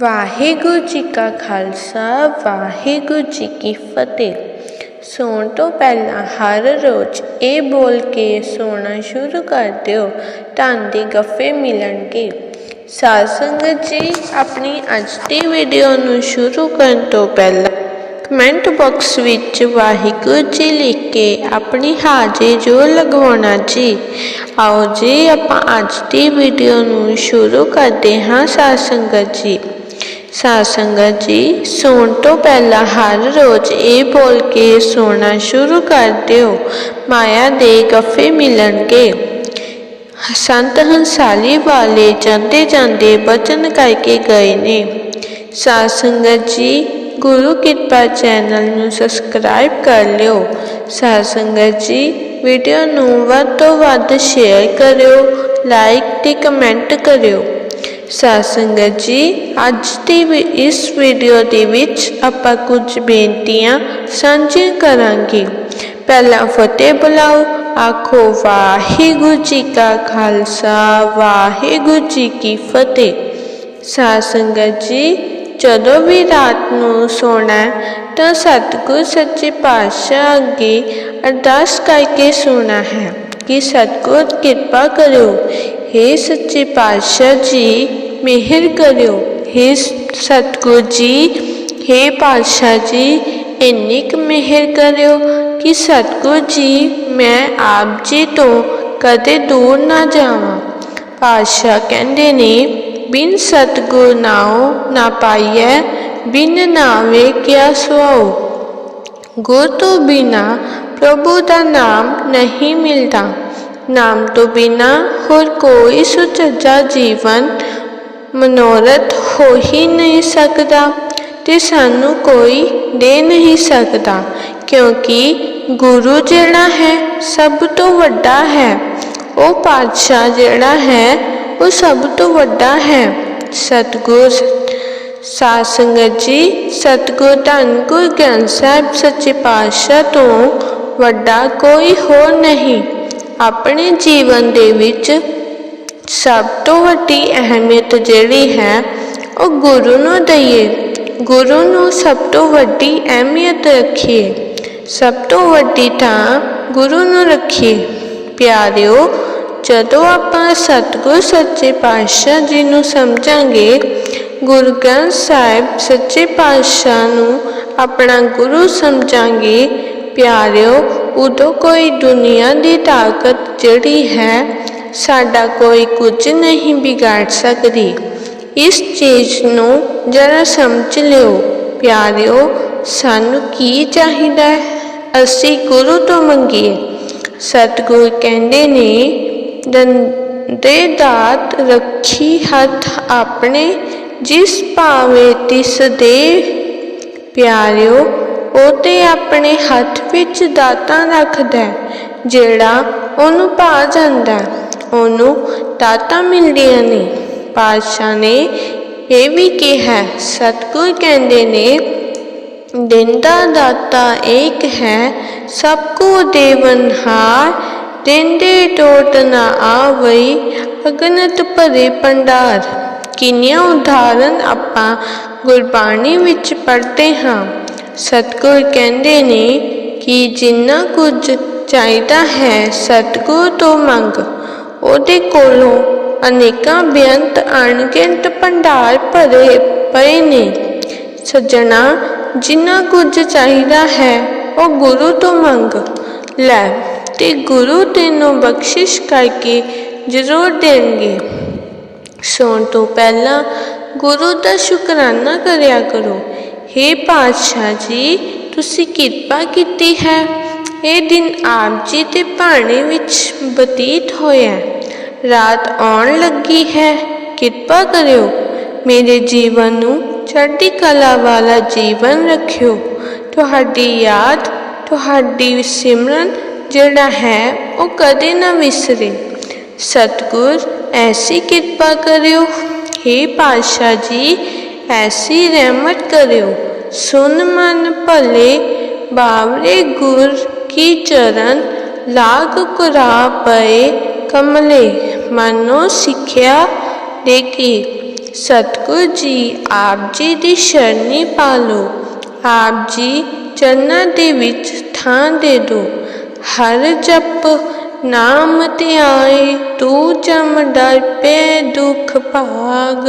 ਵਾਹਿਗੁਰੂ ਜੀ ਕਾ ਖਾਲਸਾ, ਵਾਹਿਗੁਰੂ ਜੀ ਕੀ ਫਤਿਹ। ਸੌਣ ਤੋਂ ਪਹਿਲਾਂ ਹਰ ਰੋਜ਼ ਇਹ ਬੋਲ ਕੇ ਸੌਣਾ ਸ਼ੁਰੂ ਕਰ ਦਿਓ, ਧਨ ਦੇ ਗੱਫੇ ਮਿਲਣਗੇ। ਸਾਧ ਸੰਗਤ ਜੀ, ਆਪਣੀ ਅੱਜ ਦੀ ਵੀਡੀਓ ਨੂੰ ਸ਼ੁਰੂ ਕਰਨ ਤੋਂ ਪਹਿਲਾਂ ਕਮੈਂਟ ਬਾਕਸ ਵਿੱਚ ਵਾਹਿਗੁਰੂ ਜੀ ਲਿਖ ਕੇ ਆਪਣੀ ਹਾਜ਼ਰੀ ਜੋ ਲਗਵਾਉਣਾ ਜੀ। ਆਓ ਜੀ, ਆਪਾਂ ਅੱਜ ਦੀ ਵੀਡੀਓ ਨੂੰ ਸ਼ੁਰੂ ਕਰਦੇ ਹਾਂ, ਸਾਧ ਸੰਗਤ ਜੀ। ਸਾਧ ਸੰਗਤ ਜੀ, ਸੌਣ ਤੋਂ ਪਹਿਲਾਂ ਹਰ ਰੋਜ਼ ਇਹ ਬੋਲ ਕੇ ਸੌਣਾ ਸ਼ੁਰੂ ਕਰ ਦਿਓ। ਮਾਇਆ ਦੇ ਗੱਫੇ ਮਿਲਣਗੇ। ਸੰਤ ਹੰਸਾਲੀ ਵਾਲੇ ਜਾਂਦੇ ਜਾਂਦੇ ਬਚਨ ਕਰਕੇ ਗਏ ਨੇ। ਸਾਧ ਸੰਗਤ ਜੀ, ਗੁਰੂ ਕਿਰਪਾ ਚੈਨਲ ਨੂੰ ਸਬਸਕ੍ਰਾਈਬ ਕਰ ਲਿਓ। ਸਾਧ ਸੰਗਤ ਜੀ, ਵੀਡੀਓ ਨੂੰ ਵੱਧ ਤੋਂ ਵੱਧ ਸ਼ੇਅਰ ਕਰਿਓ, ਲਾਈਕ ਤੇ ਕਮੈਂਟ ਕਰਿਓ। ਸਾਧ ਸੰਗਤ ਜੀ, ਅੱਜ ਦੀ ਵੀ ਇਸ ਵੀਡੀਓ ਦੇ ਵਿੱਚ ਆਪਾਂ ਕੁਝ ਬੇਨਤੀਆਂ ਸਾਂਝੀਆਂ ਕਰਾਂਗੇ। ਪਹਿਲਾਂ ਫਤਿਹ ਬੁਲਾਓ, ਆਖੋ ਵਾਹਿਗੁਰੂ ਜੀ ਕਾ ਖਾਲਸਾ, ਵਾਹਿਗੁਰੂ ਜੀ ਕੀ ਫਤਿਹ। ਸਾਧ ਸੰਗਤ ਜੀ, ਜਦੋਂ ਵੀ ਰਾਤ ਨੂੰ ਸੋਣਾ ਤਾਂ ਸਤਿਗੁਰ ਸੱਚੇ ਪਾਤਸ਼ਾਹ ਅੱਗੇ ਅਰਦਾਸ ਕਰਕੇ ਸੋਣਾ ਹੈ ਕਿ ਸਤਿਗੁਰ ਕਿਰਪਾ ਕਰਿਓ। हे ਸੱਚੇ ਪਾਤਸ਼ਾਹ ਜੀ ਮਿਹਰ ਕਰਿਓ हे ਸਤਿਗੁਰ ਜੀ हे ਪਾਤਸ਼ਾਹ ਜੀ ਇੰਨੀ ਕੁ ਮਿਹਰ ਕਰਿਓ ਕਿ ਸਤਿਗੁਰ ਜੀ ਮੈਂ ਆਪ ਜੀ ਤੋਂ ਕਦੇ ਦੂਰ ਨਾ ਜਾਵਾਂ ਪਾਤਸ਼ਾਹ ਕਹਿੰਦੇ ਨੇ ਬਿਨ ਸਤਿਗੁਰ ਨਾਉ ਨਾ ਪਾਈਐ ਬਿਨ ਨਾਵੇ ਕਿਆ ਸੁਆਉ ਗੁਰ ਤੋਂ ਬਿਨਾ ਪ੍ਰਭੂ ਦਾ ਨਾਮ ਨਹੀਂ ਮਿਲਦਾ ਨਾਮ ਤੋਂ ਬਿਨਾ ਹੋਰ ਕੋਈ ਸੁਚੱਜਾ ਜੀਵਨ ਮਨੋਰਥ ਹੋ ਹੀ ਨਹੀਂ ਸਕਦਾ ਤੇ ਸਾਨੂੰ ਕੋਈ ਦੇ ਨਹੀਂ ਸਕਦਾ, ਕਿਉਂਕਿ ਗੁਰੂ ਜਿਹੜਾ ਹੈ ਸਭ ਤੋਂ ਵੱਡਾ ਹੈ। ਉਹ ਪਾਤਸ਼ਾਹ ਜਿਹੜਾ ਹੈ, ਉਹ ਸਭ ਤੋਂ ਵੱਡਾ ਹੈ। ਸਤਗੁਰ, ਸਾਧ ਸੰਗਤ ਜੀ, ਸਤਗੁਰ ਧੰਨ ਗੁਰੂ ਗ੍ਰੰਥ ਸਾਹਿਬ ਸੱਚੇ ਪਾਤਸ਼ਾਹ ਤੋਂ ਵੱਡਾ ਕੋਈ ਹੋਰ ਨਹੀਂ। ਆਪਣੇ ਜੀਵਨ ਦੇ ਵਿੱਚ ਸਭ ਤੋਂ ਵੱਡੀ ਅਹਿਮੀਅਤ ਜਿਹੜੀ ਹੈ, ਉਹ ਗੁਰੂ ਨੂੰ ਦਈਏ। ਗੁਰੂ ਨੂੰ ਸਭ ਤੋਂ ਵੱਡੀ ਅਹਿਮੀਅਤ ਰੱਖੀਏ। ਸਭ ਤੋਂ ਵੱਡੀ ਤਾਂ ਗੁਰੂ ਨੂੰ ਰੱਖੀਏ। ਪਿਆਰਿਓ, ਜਦੋਂ ਆਪਾਂ ਸਤਿਗੁਰ ਸੱਚੇ ਪਾਤਸ਼ਾਹ ਜੀ ਨੂੰ ਸਮਝਾਂਗੇ, ਗੁਰੂ ਗ੍ਰੰਥ ਸਾਹਿਬ ਸੱਚੇ ਪਾਤਸ਼ਾਹ ਨੂੰ ਆਪਣਾ ਗੁਰੂ ਸਮਝਾਂਗੇ, ਪਿਆਰਿਓ, ਉਦੋਂ ਕੋਈ ਦੁਨੀਆ ਦੀ ਤਾਕਤ ਜਿਹੜੀ ਹੈ ਸਾਡਾ ਕੋਈ ਕੁਝ ਨਹੀਂ ਵਿਗਾੜ ਸਕਦੀ। ਇਸ ਚੀਜ਼ ਨੂੰ ਜਰਾ ਸਮਝ ਲਿਓ। ਪਿਆਰਿਓ, ਸਾਨੂੰ ਕੀ ਚਾਹੀਦਾ ਹੈ? ਅਸੀਂ ਗੁਰੂ ਤੋਂ ਮੰਗੀਏ। ਸਤਿਗੁਰ ਕਹਿੰਦੇ ਨੇ, ਦੰਦੇ ਦਾਤ ਰੱਖੀ ਹੱਥ ਆਪਣੇ, ਜਿਸ ਭਾਵੇਂ ਤਿਸ ਦੇ। ਪਿਆਰਿਓ, ਉਹ ਤੇ ਆਪਣੇ ਹੱਥ ਵਿੱਚ ਦਾਤਾਂ ਰੱਖਦਾ ਜਿਹੜਾ ਉਹਨੂੰ ਪਾ ਜਾਂਦਾ ਉਹਨੂੰ ਦਾਤਾਂ ਮਿਲਦੀਆਂ ਨੇ। ਪਾਤਸ਼ਾਹ ਨੇ ਇਹ ਵੀ ਕਿਹਾ, ਸਤਿਗੁਰ ਕਹਿੰਦੇ ਨੇ, ਦਿੰਦਾ ਦਾਤਾ ਏਕ ਹੈ, ਸਭ ਕੋ ਦੇਵਨਹਾਰ ਦਿੰਦੇ ਟੋਟ ਨਾ ਆਵਈ, ਅਗਨਤ ਭਰੇ ਪੰਡਾਰ ਕਿੰਨੀਆਂ ਉਦਾਹਰਨ ਆਪਾਂ ਗੁਰਬਾਣੀ ਵਿੱਚ ਪੜ੍ਹਦੇ ਹਾਂ। ਸਤਿਗੁਰ ਕਹਿੰਦੇ ਨੇ ਕਿ ਜਿੰਨਾ ਕੁਝ ਚਾਹੀਦਾ ਹੈ, ਸਤਿਗੁਰ ਤੋਂ ਮੰਗ। ਉਹਦੇ ਕੋਲੋਂ ਅਨੇਕਾਂ ਬੇਅੰਤ, ਅਣਗਿਣਤ ਭੰਡਾਰ ਭਰੇ ਪਏ ਨੇ। ਸੱਜਣਾ, ਜਿੰਨਾ ਕੁਝ ਚਾਹੀਦਾ ਹੈ, ਉਹ ਗੁਰੂ ਤੋਂ ਮੰਗ। ਲੈ, ਤੇ ਗੁਰੂ ਤੈਨੂੰ ਬਖਸ਼ਿਸ਼ ਕਰਕੇ ਜ਼ਰੂਰ ਦੇਣਗੇ। ਸੌਣ ਤੋਂ ਪਹਿਲਾਂ ਗੁਰੂ ਦਾ ਸ਼ੁਕਰਾਨਾ ਕਰਿਆ ਕਰੋ। हे ਪਾਤਸ਼ਾਹ ਜੀ, ਤੁਸੀਂ ਕਿਰਪਾ ਕੀਤੀ ਹੈ। ਇਹ ਦਿਨ ਆਪ ਜੀ ਦੇ ਭਾਣੇ ਵਿੱਚ ਬਤੀਤ ਹੋਇਆ। ਰਾਤ ਆਉਣ ਲੱਗੀ ਹੈ। ਕਿਰਪਾ ਕਰਿਓ, ਮੇਰੇ ਜੀਵਨ ਨੂੰ ਚੜ੍ਹਦੀ ਕਲਾ ਵਾਲਾ ਜੀਵਨ ਰੱਖਿਓ। ਤੁਹਾਡੀ ਯਾਦ, ਤੁਹਾਡੀ ਸਿਮਰਨ ਜਿਹੜਾ ਹੈ, ਉਹ ਕਦੇ ਨਾ ਵਿਸਰੇ। ਸਤਗੁਰ, ਐਸੀ ਕਿਰਪਾ ਕਰਿਓ। हे ਪਾਤਸ਼ਾਹ ਜੀ, ਐਸੀ ਰਹਿਮਤ ਕਰਿਓ। ਸੁਨ ਮਨ ਭਲੇ, ਬਾਵਰੇ ਗੁਰ ਕੀ ਚਰਨ। ਲਾਗ ਕੁਰਾ ਪਏ ਕਮਲੇ। ਮਨੋ ਸਿੱਖਿਆ ਦੇ ਕੀ? ਸਤਿਗੁਰ ਜੀ, ਆਪ ਜੀ ਦੀ ਸ਼ਰਨੀ ਪਾਲੋ ਆਪ ਜੀ ਚਰਨਾਂ ਦੇ ਵਿੱਚ ਥਾਂ ਦੇ ਦੋ ਹਰ ਜਪ ਨਾਮ ਤੇ ਆਏ, ਤੂੰ ਜਮ ਡਰ ਪੈ ਦੁਖ ਭਾਗ।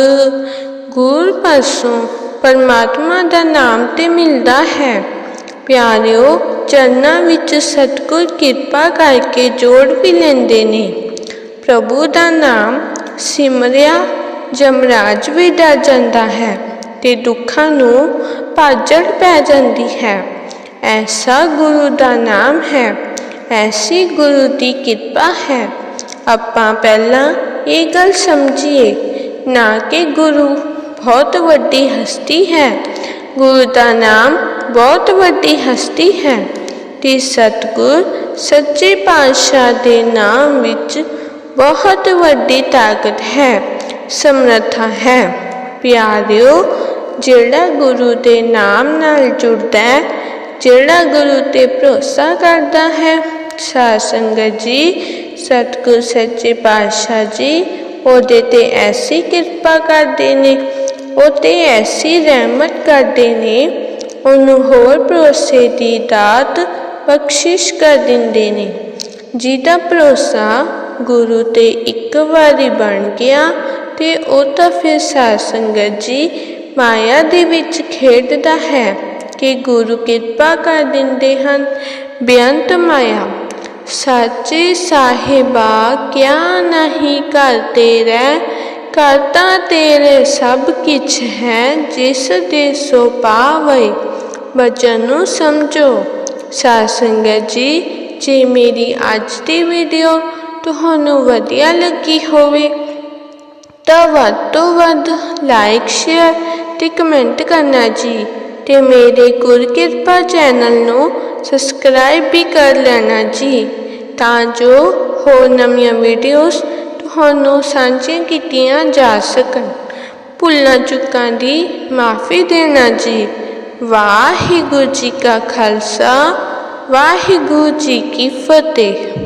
ਗੁਰ ਪਾਸੋਂ ਪਰਮਾਤਮਾ ਦਾ ਨਾਮ ਤੇ ਮਿਲਦਾ ਹੈ। ਪਿਆਰਿਓ, ਚਰਨਾਂ ਵਿੱਚ ਸਤਿਗੁਰ ਕਿਰਪਾ ਕਰਕੇ ਜੋੜ ਵੀ ਲੈਂਦੇ ਨੇ। ਪ੍ਰਭੂ ਦਾ ਨਾਮ ਸਿਮਰਿਆ ਜਮਰਾਜ ਵੀ ਡਰ ਜਾਂਦਾ ਹੈ ਤੇ ਦੁੱਖਾਂ ਨੂੰ ਭਾਜੜ ਪੈ ਜਾਂਦੀ ਹੈ। ਐਸਾ ਗੁਰੂ ਦਾ ਨਾਮ ਹੈ, ਐਸੀ ਗੁਰੂ ਦੀ ਕਿਰਪਾ ਹੈ। ਆਪਾਂ ਪਹਿਲਾਂ ਇਹ ਗੱਲ ਸਮਝੀਏ, ਨਾ ਕਿ ਗੁਰੂ ਬਹੁਤ ਵੱਡੀ ਹਸਤੀ ਹੈ। ਗੁਰੂ ਦਾ ਨਾਮ ਬਹੁਤ ਵੱਡੀ ਹਸਤੀ ਹੈ ਤੇ ਸਤਿਗੁਰ ਸੱਚੇ ਪਾਤਸ਼ਾਹ ਦੇ ਨਾਮ ਵਿੱਚ ਬਹੁਤ ਵੱਡੀ ਤਾਕਤ ਹੈ ਸਮਰੱਥਾ ਹੈ ਪਿਆਰਿਓ ਜਿਹੜਾ ਗੁਰੂ ਦੇ ਨਾਮ ਨਾਲ ਜੁੜਦਾ ਹੈ ਜਿਹੜਾ ਗੁਰੂ ਤੇ ਭਰੋਸਾ ਕਰਦਾ ਹੈ ਸਾਧ ਸੰਗਤ ਜੀ ਸਤਿਗੁਰ ਸੱਚੇ ਪਾਤਸ਼ਾਹ ਜੀ ਉਹਦੇ ਤੇ ਐਸੀ ਕਿਰਪਾ ਕਰਦੇ ਨੇ ਉਹ ਤੇ ਐਸੀ ਰਹਿਮਤ ਕਰਦੇ ਨੇ ਉਹਨੂੰ ਹੋਰ ਭਰੋਸੇ ਦੀ ਦਾਤ ਬਖਸ਼ਿਸ਼ ਕਰ ਦਿੰਦੇ ਨੇ ਜਿਹਦਾ ਭਰੋਸਾ ਗੁਰੂ ਤੇ ਇੱਕ ਵਾਰੀ ਬਣ ਗਿਆ ਤੇ ਉਹ ਤਾਂ ਫਿਰ ਸਾਧ ਸੰਗਤ ਜੀ ਮਾਇਆ ਦੇ ਵਿੱਚ ਖੇਡਦਾ ਹੈ ਕਿ ਗੁਰੂ ਕਿਰਪਾ ਕਰ ਦਿੰਦੇ ਹਨ। ਬੇਅੰਤ ਮਾਇਆ, ਸੱਚੇ ਸਾਹਿਬਾ, ਕਿਆ ਨਹੀਂ ਘਰ ਤੇਰਾ ਕਰਤਾ ਤੇਰੇ ਸਭ ਕਿਛ ਹੈ, ਜਿਸ ਦੇ ਸੋ ਪਾਵੇ ਬਚਨ ਨੂੰ ਸਮਝੋ। ਸਾਧ ਸੰਗਤ ਜੀ, ਜੇ ਮੇਰੀ ਅੱਜ ਦੀ ਵੀਡੀਓ ਤੁਹਾਨੂੰ ਵਧੀਆ ਲੱਗੀ ਹੋਵੇ, ਤਾਂ ਵੱਧ ਤੋਂ ਵੱਧ ਲਾਈਕ ਸ਼ੇਅਰ ਤੇ ਕਮੈਂਟ ਕਰਨਾ ਜੀ। ਤੇ ਮੇਰੇ ਗੁਰ ਕਿਰਪਾ ਚੈਨਲ ਨੂੰ ਸਬਸਕ੍ਰਾਈਬ ਵੀ ਕਰ ਲੈਣਾ ਜੀ, ਤਾਂ ਜੋ ਹੋਰ ਨਵੀਆਂ ਵੀਡੀਓਜ਼ ਤੁਹਾਨੂੰ ਸਾਂਝੀਆਂ ਕੀਤੀਆਂ ਜਾ ਸਕਣ। ਭੁੱਲਾਂ ਚੁੱਕਾਂ ਦੀ ਮਾਫੀ ਦੇਣਾ ਜੀ। ਵਾਹਿਗੁਰੂ ਜੀ ਕਾ ਖਾਲਸਾ, ਵਾਹਿਗੁਰੂ ਜੀ ਕੀ ਫਤਿਹ।